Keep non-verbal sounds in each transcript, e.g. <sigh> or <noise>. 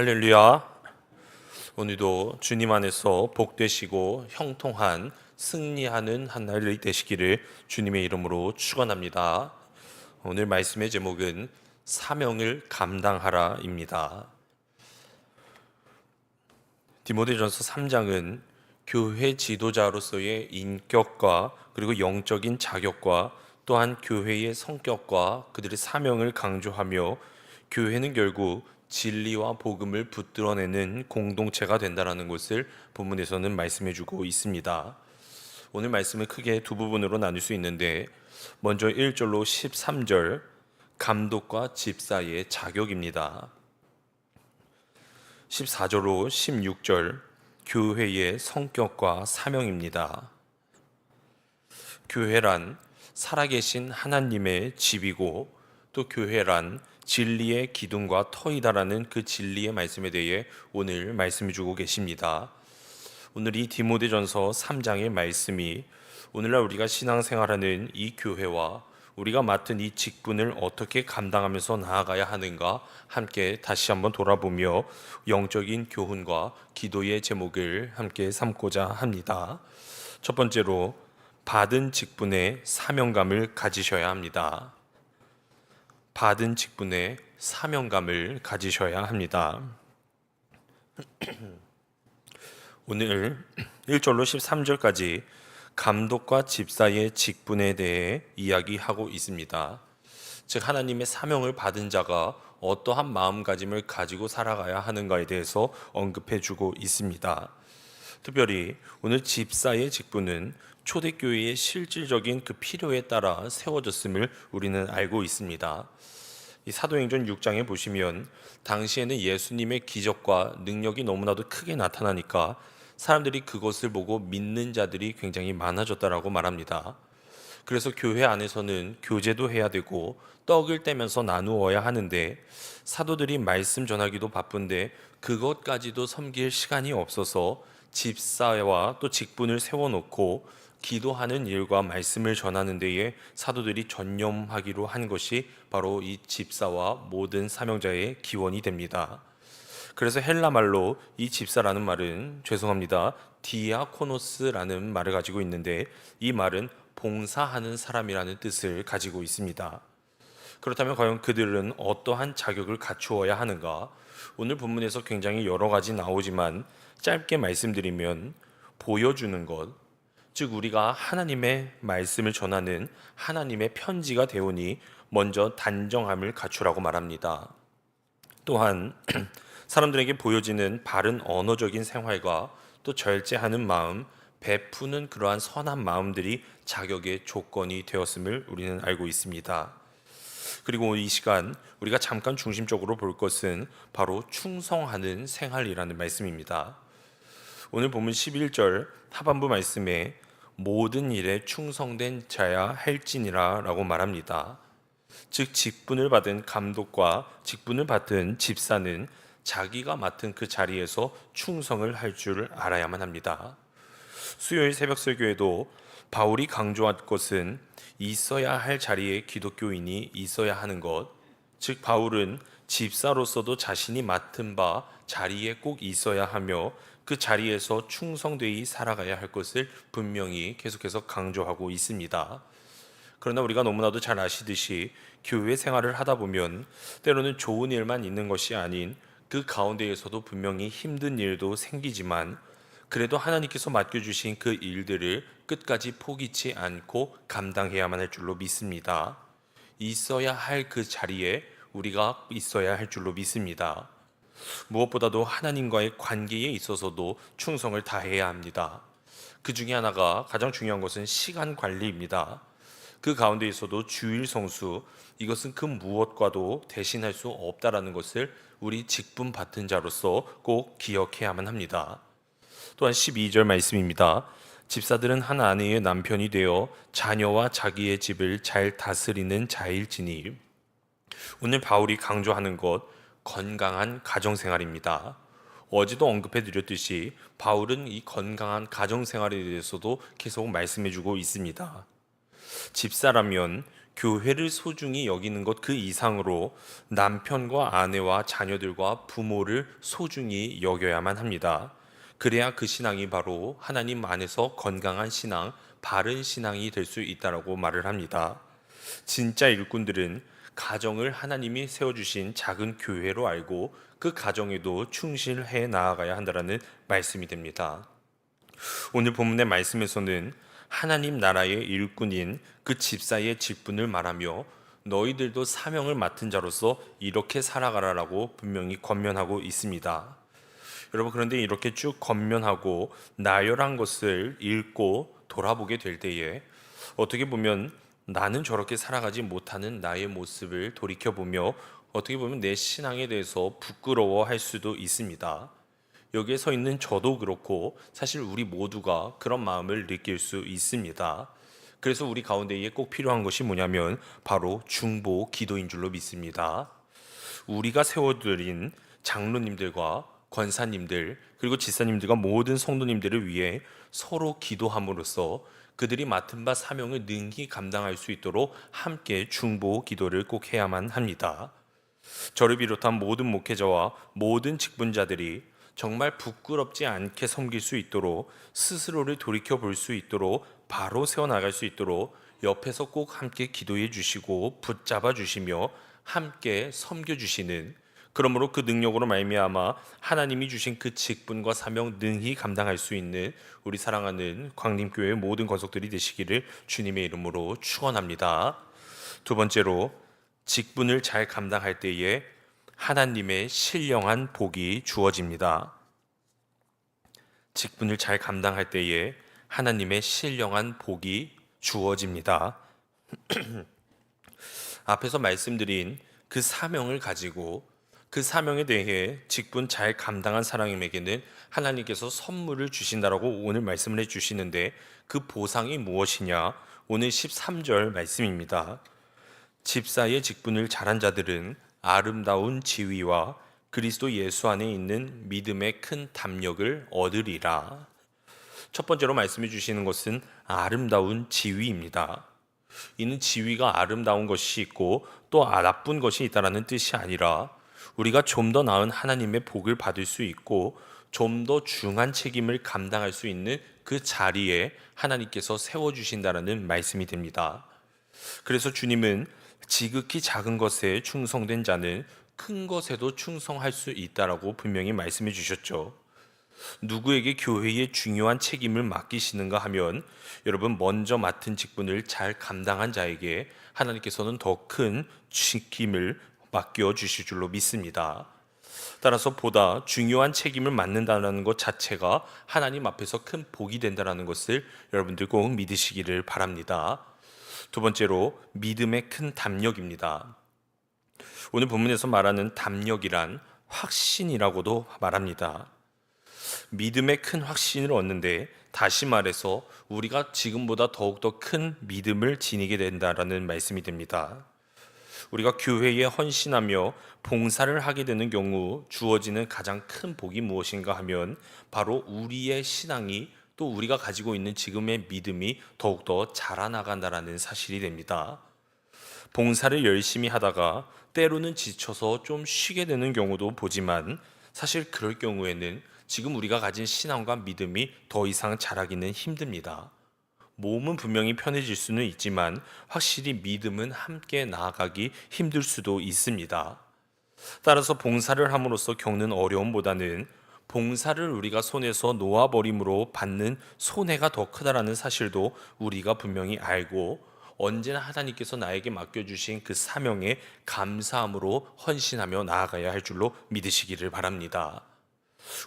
할렐루야. 오늘도 주님 안에서 복되시고 형통한 승리하는 한 날이 되시기를 주님의 이름으로 축원합니다. 오늘 말씀의 제목은 사명을 감당하라입니다. 디모데전서 3장은 교회 지도자로서의 인격과 그리고 영적인 자격과 또한 교회의 성격과 그들의 사명을 강조하며 교회는 결국 진리와 복음을 붙들어내는 공동체가 된다라는 것을 본문에서는 말씀해 주고 있습니다. 오늘 말씀을 크게 두 부분으로 나눌 수 있는데 먼저 1절로 13절 감독과 집사의 자격입니다. 14절로 16절 교회의 성격과 사명입니다. 교회란 살아계신 하나님의 집이고 또 교회란 진리의 기둥과 터이다라는 그 진리의 말씀에 대해 오늘 말씀해 주고 계십니다. 오늘 이 디모데전서 3장의 말씀이 오늘날 우리가 신앙생활하는 이 교회와 우리가 맡은 이 직분을 어떻게 감당하면서 나아가야 하는가 함께 다시 한번 돌아보며 영적인 교훈과 기도의 제목을 함께 삼고자 합니다. 첫 번째로 받은 직분에 사명감을 가지셔야 합니다. 받은 직분에 사명감을 가지셔야 합니다. <clears throat> 오늘 1절로 13절까지 감독과 집사의 직분에 대해 이야기하고 있습니다. 즉 하나님의 사명을 받은 자가 어떠한 마음가짐을 가지고 살아가야 하는가에 대해서 언급해 주고 있습니다. 특별히 오늘 집사의 직분은 초대교회의 실질적인 그 필요에 따라 세워졌음을 우리는 알고 있습니다. 이 사도행전 6장에 보시면 당시에는 예수님의 기적과 능력이 너무나도 크게 나타나니까 사람들이 그것을 보고 믿는 자들이 굉장히 많아졌다라고 말합니다. 그래서 교회 안에서는 교제도 해야 되고 떡을 떼면서 나누어야 하는데 사도들이 말씀 전하기도 바쁜데 그것까지도 섬길 시간이 없어서 집사와 또 직분을 세워놓고 기도하는 일과 말씀을 전하는 데에 사도들이 전념하기로 한 것이 바로 이 집사와 모든 사명자의 기원이 됩니다. 그래서 헬라 말로 이 집사라는 말은 죄송합니다. 디아코노스라는 말을 가지고 있는데 이 말은 봉사하는 사람이라는 뜻을 가지고 있습니다. 그렇다면 과연 그들은 어떠한 자격을 갖추어야 하는가? 오늘 본문에서 굉장히 여러 가지 나오지만 짧게 말씀드리면 보여주는 것, 즉 우리가 하나님의 말씀을 전하는 하나님의 편지가 되오니 먼저 단정함을 갖추라고 말합니다. 또한 <clears throat> 사람들에게 보여지는 바른 언어적인 생활과 또 절제하는 마음, 베푸는 그러한 선한 마음들이 자격의 조건이 되었음을 우리는 알고 있습니다. 그리고 이 시간 우리가 잠깐 중심적으로 볼 것은 바로 충성하는 생활이라는 말씀입니다. 오늘 보면 11절 하반부 말씀에 모든 일에 충성된 자야 할지니라라고 말합니다. 즉 직분을 받은 감독과 직분을 받은 집사는 자기가 맡은 그 자리에서 충성을 할 줄 알아야만 합니다. 수요일 새벽 설교에도 바울이 강조한 것은 있어야 할 자리에 기독교인이 있어야 하는 것. 즉 바울은 집사로서도 자신이 맡은 바 자리에 꼭 있어야 하며 그 자리에서 충성되이 살아가야 할 것을 분명히 계속해서 강조하고 있습니다. 그러나 우리가 너무나도 잘 아시듯이 교회 생활을 하다 보면 때로는 좋은 일만 있는 것이 아닌 그 가운데에서도 분명히 힘든 일도 생기지만 그래도 하나님께서 맡겨주신 그 일들을 끝까지 포기치 않고 감당해야만 할 줄로 믿습니다. 있어야 할 그 자리에 우리가 있어야 할 줄로 믿습니다. 무엇보다도 하나님과의 관계에 있어서도 충성을 다해야 합니다. 그 중에 하나가 가장 중요한 것은 시간 관리입니다. 그 가운데에서도 주일 성수 이것은 그 무엇과도 대신할 수 없다라는 것을 우리 직분 받은 자로서 꼭 기억해야만 합니다. 또한 12절 말씀입니다. 집사들은 한 아내의 남편이 되어 자녀와 자기의 집을 잘 다스리는 자일지니 오늘 바울이 강조하는 것 건강한 가정 생활입니다. 어제도 언급해 드렸듯이 바울은 이 건강한 가정 생활에 대해서도 계속 말씀해 주고 있습니다. 집사라면 교회를 소중히 여기는 것 그 이상으로 남편과 아내와 자녀들과 부모를 소중히 여겨야만 합니다. 그래야 그 신앙이 바로 하나님 안에서 건강한 신앙, 바른 신앙이 될 수 있다라고 말을 합니다. 진짜 일꾼들은 가정을 하나님이 세워주신 작은 교회로 알고 그 가정에도 충실해 나아가야 한다라는 말씀이 됩니다. 오늘 본문의 말씀에서는 하나님 나라의 일꾼인 그 집사의 직분을 말하며 너희들도 사명을 맡은 자로서 이렇게 살아가라라고 분명히 권면하고 있습니다. 여러분 그런데 이렇게 쭉 권면하고 나열한 것을 읽고 돌아보게 될 때에 어떻게 보면 나는 저렇게 살아가지 못하는 나의 모습을 돌이켜 보며 어떻게 보면 내 신앙에 대해서 부끄러워할 수도 있습니다. 여기에 서 있는 저도 그렇고 사실 우리 모두가 그런 마음을 느낄 수 있습니다. 그래서 우리 가운데에 꼭 필요한 것이 뭐냐면 바로 중보 기도인 줄로 믿습니다. 우리가 세워드린 장로님들과 권사님들 그리고 지사님들과 모든 성도님들을 위해 서로 기도함으로써 그들이 맡은 바 사명을 능히 감당할 수 있도록 함께 중보 기도를 꼭 해야만 합니다. 저를 비롯한 모든 목회자와 모든 직분자들이 정말 부끄럽지 않게 섬길 수 있도록 스스로를 돌이켜 볼 수 있도록 바로 세워 나갈 수 있도록 옆에서 꼭 함께 기도해 주시고 붙잡아 주시며 함께 섬겨 주시는 그러므로 그 능력으로 말미암아 하나님이 주신 그 직분과 사명 능히 감당할 수 있는 우리 사랑하는 광림교회 모든 권속들이 되시기를 주님의 이름으로 축원합니다. 두 번째로 직분을 잘 감당할 때에 하나님의 신령한 복이 주어집니다. 직분을 잘 감당할 때에 하나님의 신령한 복이 주어집니다. <clears throat> 앞에서 말씀드린 그 사명을 가지고 그 사명에 대해 직분 잘 감당한 사람에게는 하나님께서 선물을 주신다라고 오늘 말씀을 해 주시는데 그 보상이 무엇이냐? 오늘 13절 말씀입니다. 집사의 직분을 잘한 자들은 아름다운 지위와 그리스도 예수 안에 있는 믿음의 큰 담력을 얻으리라. 첫 번째로 말씀해 주시는 것은 아름다운 지위입니다. 이는 지위가 아름다운 것이 있고 또 나쁜 것이 있다라는 뜻이 아니라 우리가 좀 더 나은 하나님의 복을 받을 수 있고 좀 더 중한 책임을 감당할 수 있는 그 자리에 하나님께서 세워 주신다라는 말씀이 됩니다. 그래서 주님은 지극히 작은 것에 충성된 자는 큰 것에도 충성할 수 있다라고 분명히 말씀해 주셨죠. 누구에게 교회의 중요한 책임을 맡기시는가 하면 여러분 먼저 맡은 직분을 잘 감당한 자에게 하나님께서는 더 큰 책임을 맡겨 주실 줄로 믿습니다. 따라서 보다 중요한 책임을 맡는다는 것 자체가 하나님 앞에서 큰 복이 된다는 것을 여러분들 꼭 믿으시기를 바랍니다. 두 번째로 믿음의 큰 담력입니다. 오늘 본문에서 말하는 담력이란 확신이라고도 말합니다. 믿음의 큰 확신을 얻는데 다시 말해서 우리가 지금보다 더욱더 큰 믿음을 지니게 된다라는 말씀이 됩니다. 우리가 교회에 헌신하며 봉사를 하게 되는 경우 주어지는 가장 큰 복이 무엇인가 하면 바로 우리의 신앙이 또 우리가 가지고 있는 지금의 믿음이 더욱더 자라나간다라는 사실이 됩니다. 봉사를 열심히 하다가 때로는 지쳐서 좀 쉬게 되는 경우도 보지만 사실 그럴 경우에는 지금 우리가 가진 신앙과 믿음이 더 이상 자라기는 힘듭니다. 몸은 분명히 편해질 수는 있지만 확실히 믿음은 함께 나아가기 힘들 수도 있습니다. 따라서 봉사를 함으로써 겪는 어려움보다는 봉사를 우리가 손에서 놓아버림으로 받는 손해가 더 크다라는 사실도 우리가 분명히 알고 언제나 하나님께서 나에게 맡겨주신 그 사명에 감사함으로 헌신하며 나아가야 할 줄로 믿으시기를 바랍니다.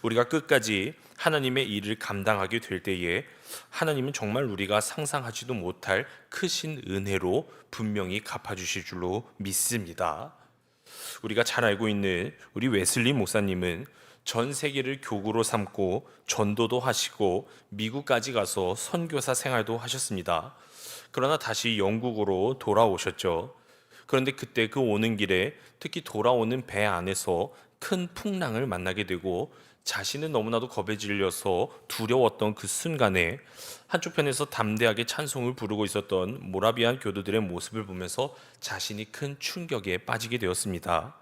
우리가 끝까지 하나님의 일을 감당하게 될 때에 하나님은 정말 우리가 상상하지도 못할 크신 은혜로 분명히 갚아주실 줄로 믿습니다. 우리가 잘 알고 있는 우리 웨슬리 목사님은 전 세계를 교구로 삼고 전도도 하시고 미국까지 가서 선교사 생활도 하셨습니다. 그러나 다시 영국으로 돌아오셨죠. 그런데 그때 그 오는 길에 특히 돌아오는 배 안에서 큰 풍랑을 만나게 되고 자신은 너무나도 겁에 질려서 두려웠던 그 순간에 한쪽 편에서 담대하게 찬송을 부르고 있었던 모라비안 교도들의 모습을 보면서 자신이 큰 충격에 빠지게 되었습니다.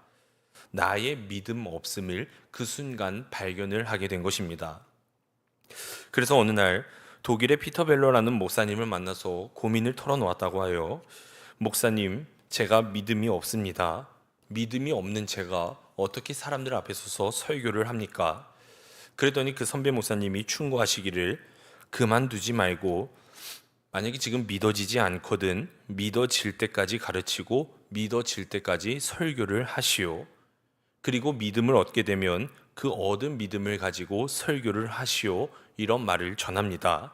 나의 믿음 없음을 그 순간 발견을 하게 된 것입니다. 그래서 어느 날 독일의 피터 벨러라는 목사님을 만나서 고민을 털어놓았다고 하여 목사님, 제가 믿음이 없습니다. 믿음이 없는 제가 어떻게 사람들 앞에 서서 설교를 합니까? 그랬더니 그 선배 목사님이 충고하시기를 그만두지 말고 만약에 지금 믿어지지 않거든 믿어질 때까지 가르치고 믿어질 때까지 설교를 하시오. 그리고 믿음을 얻게 되면 그 얻은 믿음을 가지고 설교를 하시오. 이런 말을 전합니다.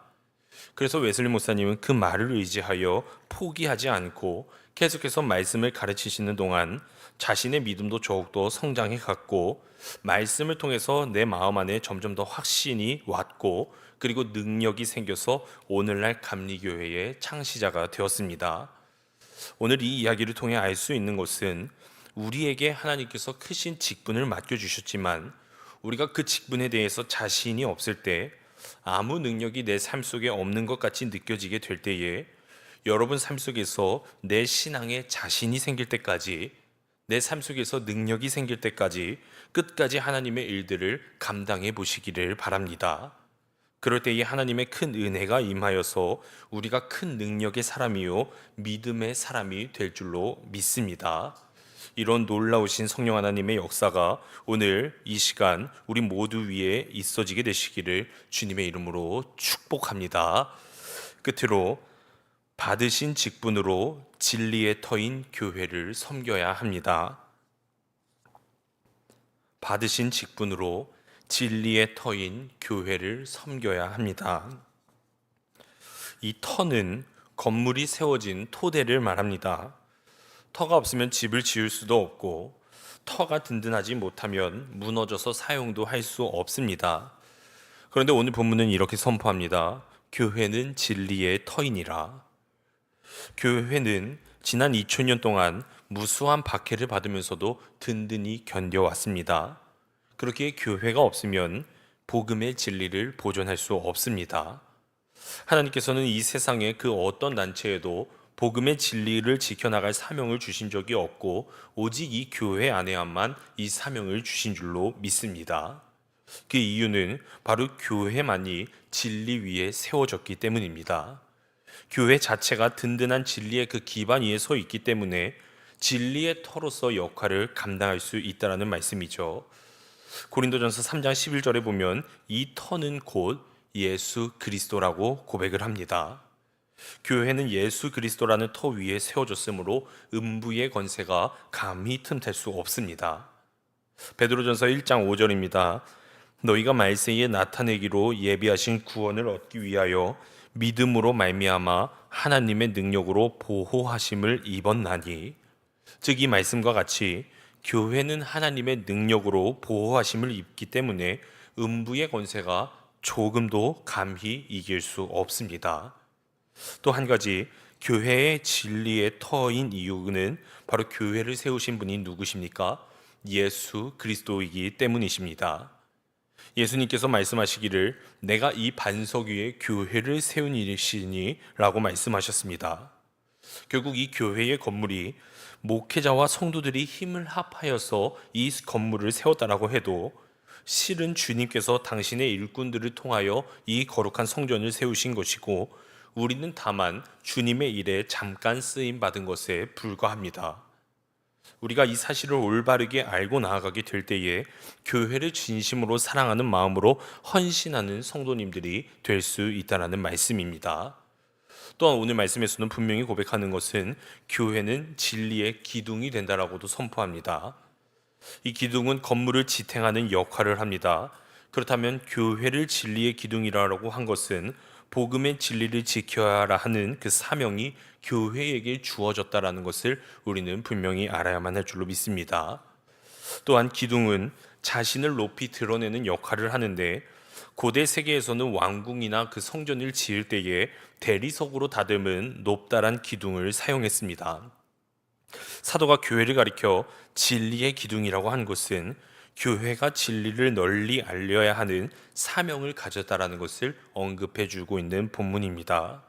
그래서 웨슬리 목사님은 그 말을 의지하여 포기하지 않고 계속해서 말씀을 가르치시는 동안 자신의 믿음도 더욱더 성장해 갔고 말씀을 통해서 내 마음 안에 점점 더 확신이 왔고 그리고 능력이 생겨서 오늘날 감리교회의 창시자가 되었습니다. 오늘 이 이야기를 통해 알 수 있는 것은 우리에게 하나님께서 크신 직분을 맡겨 주셨지만 우리가 그 직분에 대해서 자신이 없을 때 아무 능력이 내 삶 속에 없는 것 같이 느껴지게 될 때에 여러분 삶 속에서 내 신앙에 자신이 생길 때까지 내 삶 속에서 능력이 생길 때까지 끝까지 하나님의 일들을 감당해 보시기를 바랍니다. 그럴 때에 하나님의 큰 은혜가 임하여서 우리가 큰 능력의 사람이요 믿음의 사람이 될 줄로 믿습니다. 이런 놀라우신 성령 하나님의 역사가 오늘 이 시간 우리 모두 위에 있어지게 되시기를 주님의 이름으로 축복합니다. 끝으로 받으신 직분으로 진리의 터인 교회를 섬겨야 합니다. 받으신 직분으로 진리의 터인 교회를 섬겨야 합니다. 이 터는 건물이 세워진 토대를 말합니다. 터가 없으면 집을 지을 수도 없고 터가 든든하지 못하면 무너져서 사용도 할 수 없습니다. 그런데 오늘 본문은 이렇게 선포합니다. 교회는 진리의 터이니라. 교회는 지난 2000년 동안 무수한 박해를 받으면서도 든든히 견뎌왔습니다. 그렇게 교회가 없으면 복음의 진리를 보존할 수 없습니다. 하나님께서는 이 세상의 그 어떤 단체에도 복음의 진리를 지켜나갈 사명을 주신 적이 없고 오직 이 교회 안에만 이 사명을 주신 줄로 믿습니다. 그 이유는 바로 교회만이 진리 위에 세워졌기 때문입니다. 교회 자체가 든든한 진리의 그 기반 위에 서 있기 때문에 진리의 터로서 역할을 감당할 수 있다라는 말씀이죠. 고린도전서 3장 11절에 보면 이 터는 곧 예수 그리스도라고 고백을 합니다. 교회는 예수 그리스도라는 터 위에 세워졌으므로 음부의 권세가 감히 틈탈 수 없습니다. 베드로전서 1장 5절입니다. 너희가 말세에 나타내기로 예비하신 구원을 얻기 위하여 믿음으로 말미암아 하나님의 능력으로 보호하심을 입었나니 즉 이 말씀과 같이 교회는 하나님의 능력으로 보호하심을 입기 때문에 음부의 권세가 조금도 감히 이길 수 없습니다. 또 한 가지 교회의 진리의 터인 이유는 바로 교회를 세우신 분이 누구십니까? 예수 그리스도이기 때문이십니다. 예수님께서 말씀하시기를 내가 이 반석 위에 교회를 세운 이시니라고 말씀하셨습니다. 결국 이 교회의 건물이 목회자와 성도들이 힘을 합하여서 이 건물을 세웠다라고 해도 실은 주님께서 당신의 일꾼들을 통하여 이 거룩한 성전을 세우신 것이고 우리는 다만 주님의 일에 잠깐 쓰임 받은 것에 불과합니다. 우리가 이 사실을 올바르게 알고 나아가게 될 때에 교회를 진심으로 사랑하는 마음으로 헌신하는 성도님들이 될 수 있다라는 말씀입니다. 또한 오늘 말씀에서는 분명히 고백하는 것은 교회는 진리의 기둥이 된다라고도 선포합니다. 이 기둥은 건물을 지탱하는 역할을 합니다. 그렇다면 교회를 진리의 기둥이라고 한 것은 복음의 진리를 지켜야 하는 그 사명이 교회에게 주어졌다라는 것을 우리는 분명히 알아야만 할 줄로 믿습니다. 또한 기둥은 자신을 높이 드러내는 역할을 하는데 고대 세계에서는 왕궁이나 그 성전을 지을 때에 대리석으로 다듬은 높다란 기둥을 사용했습니다. 사도가 교회를 가리켜 진리의 기둥이라고 한 것은 교회가 진리를 널리 알려야 하는 사명을 가졌다라는 것을 언급해 주고 있는 본문입니다.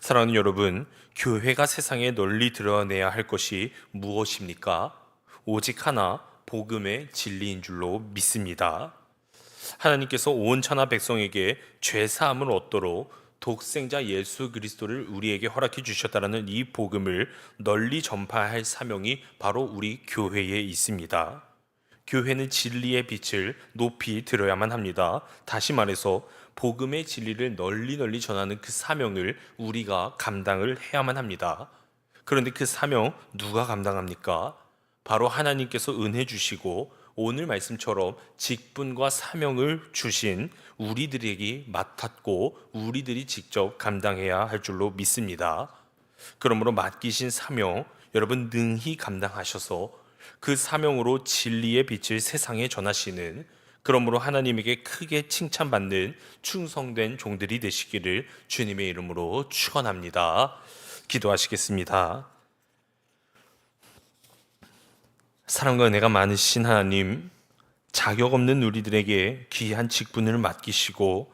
사랑하는 여러분, 교회가 세상에 널리 드러내야 할 것이 무엇입니까? 오직 하나, 복음의 진리인 줄로 믿습니다. 하나님께서 온 천하 백성에게 죄 사함을 얻도록 독생자 예수 그리스도를 우리에게 허락해 주셨다라는 이 복음을 널리 전파할 사명이 바로 우리 교회에 있습니다. 교회는 진리의 빛을 높이 들어야만 합니다. 다시 말해서 복음의 진리를 널리 널리 전하는 그 사명을 우리가 감당을 해야만 합니다. 그런데 그 사명 누가 감당합니까? 바로 하나님께서 은혜 주시고 오늘 말씀처럼 직분과 사명을 주신 우리들에게 맡았고 우리들이 직접 감당해야 할 줄로 믿습니다. 그러므로 맡기신 사명 여러분 능히 감당하셔서 그 사명으로 진리의 빛을 세상에 전하시는 그러므로 하나님에게 크게 칭찬받는 충성된 종들이 되시기를 주님의 이름으로 축원합니다. 기도하시겠습니다. 사랑과 은혜가 많으신 하나님, 자격 없는 우리들에게 귀한 직분을 맡기시고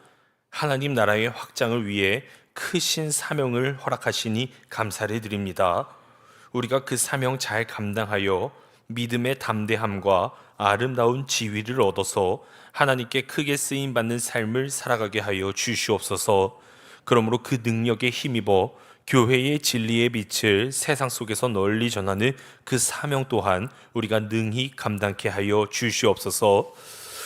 하나님 나라의 확장을 위해 크신 사명을 허락하시니 감사를 드립니다. 우리가 그 사명 잘 감당하여 믿음의 담대함과 아름다운 지위를 얻어서 하나님께 크게 쓰임 받는 삶을 살아가게 하여 주시옵소서. 그러므로 그 능력에 힘입어 교회의 진리의 빛을 세상 속에서 널리 전하는 그 사명 또한 우리가 능히 감당케 하여 주시옵소서.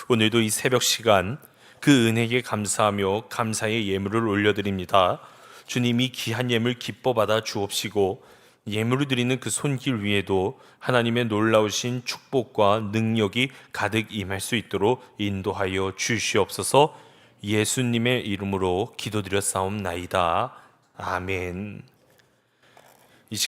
오늘도 이 새벽 시간 그 은혜에 감사하며 감사의 예물을 올려드립니다. 주님이 귀한 예물 기뻐 받아 주옵시고 예물을 드리는 그 손길 위에도 하나님의 놀라우신 축복과 능력이 가득 임할 수 있도록 인도하여 주시옵소서 예수님의 이름으로 기도드렸사옵나이다. 아멘.